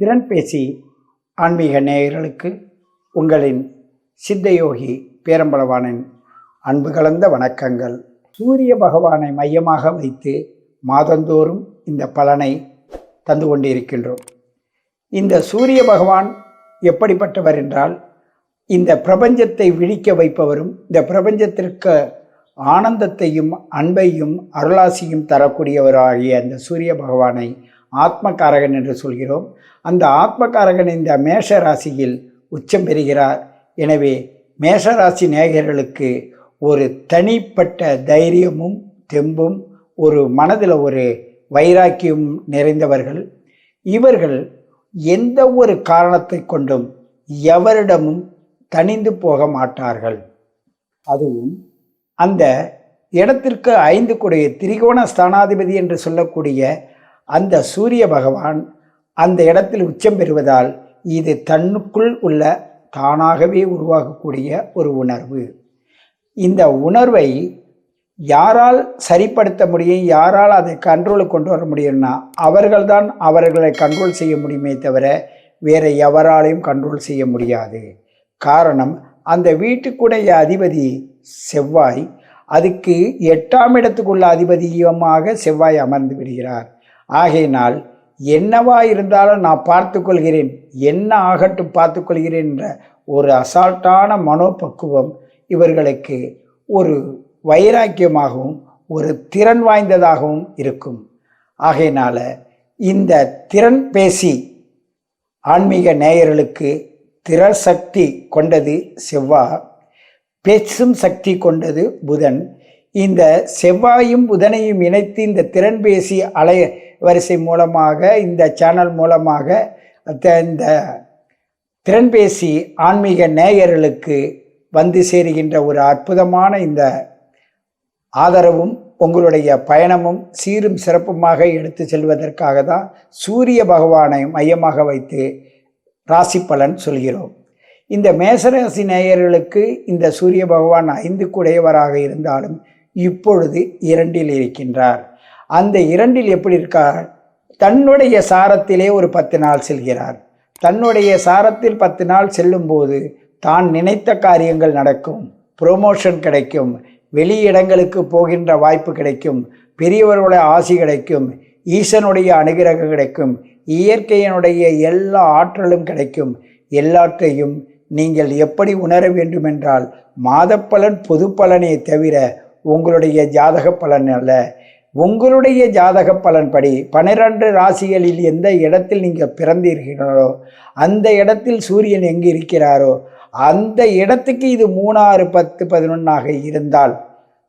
திறன்பேசி ஆன்மீக நேயர்களுக்கு உங்களின் சித்தயோகி பேரம்பளவானின் அன்பு கலந்த வணக்கங்கள். சூரிய பகவானை மையமாக வைத்து மாதந்தோறும் இந்த பலனை தந்து கொண்டிருக்கின்றோம். இந்த சூரிய பகவான் எப்படிப்பட்டவர் என்றால் இந்த பிரபஞ்சத்தை விழிக்க வைப்பவரும் இந்த பிரபஞ்சத்திற்கு ஆனந்தத்தையும் அன்பையும் அருளாசியும் தரக்கூடியவராகிய அந்த சூரிய பகவானை ஆத்மகாரகன் என்று சொல்கிறோம். அந்த ஆத்மகாரகன் இந்த மேஷ ராசியில் உச்சம் பெறுகிறார். எனவே மேஷராசி நேயர்களுக்கு ஒரு தனிப்பட்ட தைரியமும் தெம்பும் ஒரு மனதில் ஒரு வைராக்கியம் நிறைந்தவர்கள். இவர்கள் எந்த ஒரு காரணத்தை கொண்டும் எவரிடமும் தனிந்து போக மாட்டார்கள். அதுவும் அந்த இடத்திற்கு ஐந்து கூடிய திரிகோண ஸ்தானாதிபதி என்று சொல்லக்கூடிய அந்த சூரிய பகவான் அந்த இடத்தில் உச்சம் பெறுவதால் இது தன்னுக்குள் உள்ள தானாகவே உருவாகக்கூடிய ஒரு உணர்வு. இந்த உணர்வை யாரால் சரிப்படுத்த முடியும் யாரால் அதை கண்ட்ரோலுக்கு கொண்டு வர முடியும்னா அவர்கள்தான் அவர்களை கண்ட்ரோல் செய்ய முடியுமே தவிர வேறு எவராலையும் கண்ட்ரோல் செய்ய முடியாது. காரணம் அந்த வீட்டுக்குடைய அதிபதி செவ்வாய் அதுக்கு எட்டாம் இடத்துக்குள்ள அதிபதியமாக செவ்வாய் அமர்ந்து விடுகிறார். ஆகையினால் என்னவா இருந்தாலும் நான் பார்த்து கொள்கிறேன் என்ன ஆகட்டும் பார்த்து கொள்கிறேன் என்ற ஒரு அசால்ட்டான மனோபக்குவம் இவர்களுக்கு ஒரு வைராக்கியமாகவும் ஒரு திறன் வாய்ந்ததாகவும் இருக்கும். ஆகையினால் இந்த திறன் பேசி ஆன்மீக நேயர்களுக்கு திறன் சக்தி கொண்டது செவ்வாய் பேச்சும் சக்தி கொண்டது புதன். இந்த செவ்வாயும் புதனையும் இணைத்து இந்த திறன்பேசி அலை வரிசை மூலமாக இந்த சேனல் மூலமாக த- இந்த திறன்பேசி ஆன்மீக நேயர்களுக்கு வந்து சேருகின்ற ஒரு அற்புதமான இந்த ஆதரவும் உங்களுடைய பயணமும் சீரும் சிறப்புமாக எடுத்து செல்வதற்காக தான் சூரிய பகவானை மையமாக வைத்து ராசி பலன் சொல்கிறோம். இந்த மேசராசி நேயர்களுக்கு இந்த சூரிய பகவான் ஐந்து குடையவராக இருந்தாலும் இப்பொழுது இரண்டில் இருக்கின்றார். அந்த இரண்டில் எப்படி இருக்கார்? தன்னுடைய சாரத்திலே ஒரு பத்து நாள் செல்கிறார். தன்னுடைய சாரத்தில் பத்து நாள் செல்லும்போது தான் நினைத்த காரியங்கள் நடக்கும். ப்ரொமோஷன் கிடைக்கும். வெளி இடங்களுக்கு போகின்ற வாய்ப்பு கிடைக்கும். பெரியவர்களுடைய ஆசி கிடைக்கும். ஈசனுடைய அனுகிரகம் கிடைக்கும். இயற்கையினுடைய எல்லா ஆற்றலும் கிடைக்கும். எல்லாற்றையும் நீங்கள் எப்படி உணர வேண்டுமென்றால் மாதப்பலன் பொது பலனே தவிர உங்களுடைய ஜாதக பலன் அல்ல உங்களுடைய ஜாதக பலன்படி பனிரெண்டு ராசிகளில் எந்த இடத்தில் நீங்கள் பிறந்தீர்களோ அந்த இடத்தில் சூரியன் எங்கு இருக்கிறாரோ அந்த இடத்துக்கு இது மூணாறு பத்து பதினொன்றாக இருந்தால்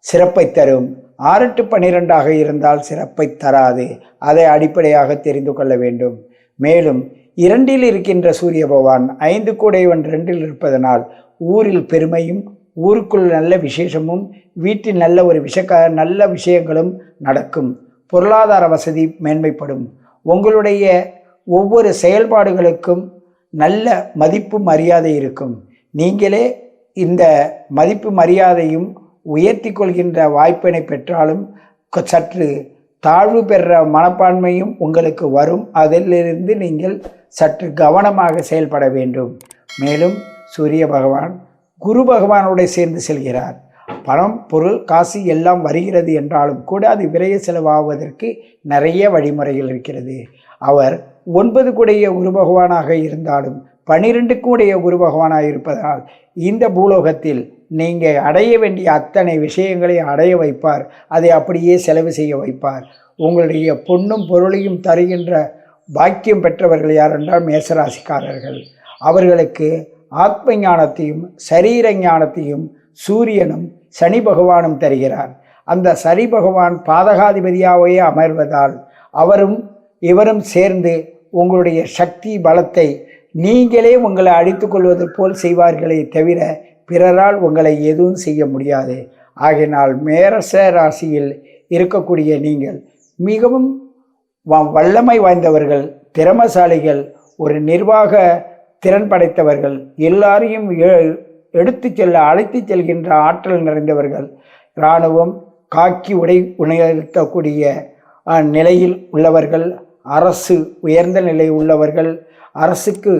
சிறப்பை தரும். ஆறு டு பன்னிரெண்டாக இருந்தால் சிறப்பை தராது. அதை அடிப்படையாக தெரிந்து கொள்ள வேண்டும். மேலும் இரண்டில் இருக்கின்ற சூரிய பகவான் ஐந்து கூடையவன் ரெண்டில் இருப்பதனால் ஊரில் பெருமையும் ஊருக்குள் நல்ல விசேஷமும் வீட்டில் நல்ல ஒரு விஷக்க நல்ல விஷயங்களும் நடக்கும். பொருளாதார வசதி மேன்மைப்படும். உங்களுடைய ஒவ்வொரு செயல்பாடுகளுக்கும் நல்ல மதிப்பு மரியாதை இருக்கும். நீங்களே இந்த மதிப்பு மரியாதையும் உயர்த்தி கொள்கின்ற வாய்ப்பினை பெற்றாலும் சற்று தாழ்வு பெற மனப்பான்மையும் உங்களுக்கு வரும். அதிலிருந்து நீங்கள் சற்று கவனமாக செயல்பட வேண்டும். மேலும் சூரிய பகவான் குரு பகவானோட சேர்ந்து செல்கிறார். பணம் பொருள் காசு எல்லாம் வருகிறது என்றாலும் கூட அது விரைய செலவாவதற்கு நிறைய வழிமுறைகள் இருக்கிறது. அவர் ஒன்பது கூடைய குரு பகவானாக இருந்தாலும் பனிரெண்டு கூடைய குரு பகவானாக இருப்பதால் இந்த பூலோகத்தில் நீங்கள் அடைய வேண்டிய அத்தனை விஷயங்களை அடைய வைப்பார். அதை அப்படியே செலவு செய்ய வைப்பார். உங்களுடைய பொண்ணும் பொருளையும் தருகின்ற பாக்கியம் பெற்றவர்கள் யாரென்றால் மேசராசிக்காரர்கள். அவர்களுக்கு ஆத்ம ஞானத்தையும் சரீர ஞானத்தையும் சூரியனும் சனி பகவானும் தருகிறார். அந்த சனி பகவான் பாதகாதிபதியாகவே அமர்வதால் அவரும் இவரும் சேர்ந்து உங்களுடைய சக்தி பலத்தை நீங்களே உங்களை அழித்து கொள்வது போல் செய்வார்களே தவிர பிறரால் உங்களை எதுவும் செய்ய முடியாது. ஆகினால் மேரச ராசியில் இருக்கக்கூடிய நீங்கள் மிகவும் வ- வல்லமை வாய்ந்தவர்கள் திறமசாலிகள் ஒரு நிர்வாக திறன் படைத்தவர்கள் எல்லாரையும் எ- எடுத்துச் செல்ல அழைத்து செல்கின்ற ஆற்றல் நிறைந்தவர்கள் இராணுவம் காக்கி உடை உணர்த்தக்கூடிய நிலையில் உள்ளவர்கள் அரசு உயர்ந்த நிலை உள்ளவர்கள் அரசுக்கு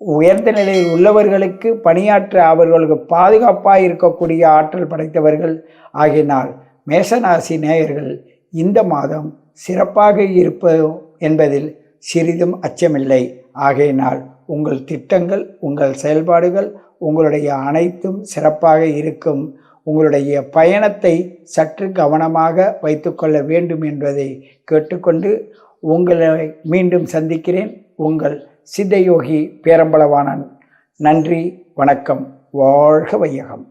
உயர்ந்த நிலையில் உள்ளவர்களுக்கு பணியாற்ற அவர்களுக்கு பாதுகாப்பாக இருக்கக்கூடிய ஆற்றல் படைத்தவர்கள் ஆகினால் மேசராசி நேயர்கள் இந்த மாதம் சிறப்பாக இருப்பது என்பதில் சிறிதும் அச்சமில்லை. ஆகையினால் உங்கள் திட்டங்கள் உங்கள் செயல்பாடுகள் உங்களுடைய அனைத்தும் சிறப்பாக இருக்கும். உங்களுடைய பயணத்தை சற்று கவனமாக வைத்துக்கொள்ள வேண்டும் என்பதை கேட்டுக்கொண்டு உங்களை மீண்டும் சந்திக்கிறேன். உங்கள் சித்தயோகி பேரம்பளவானன் நன்றி வணக்கம். வாழ்க வையகம்.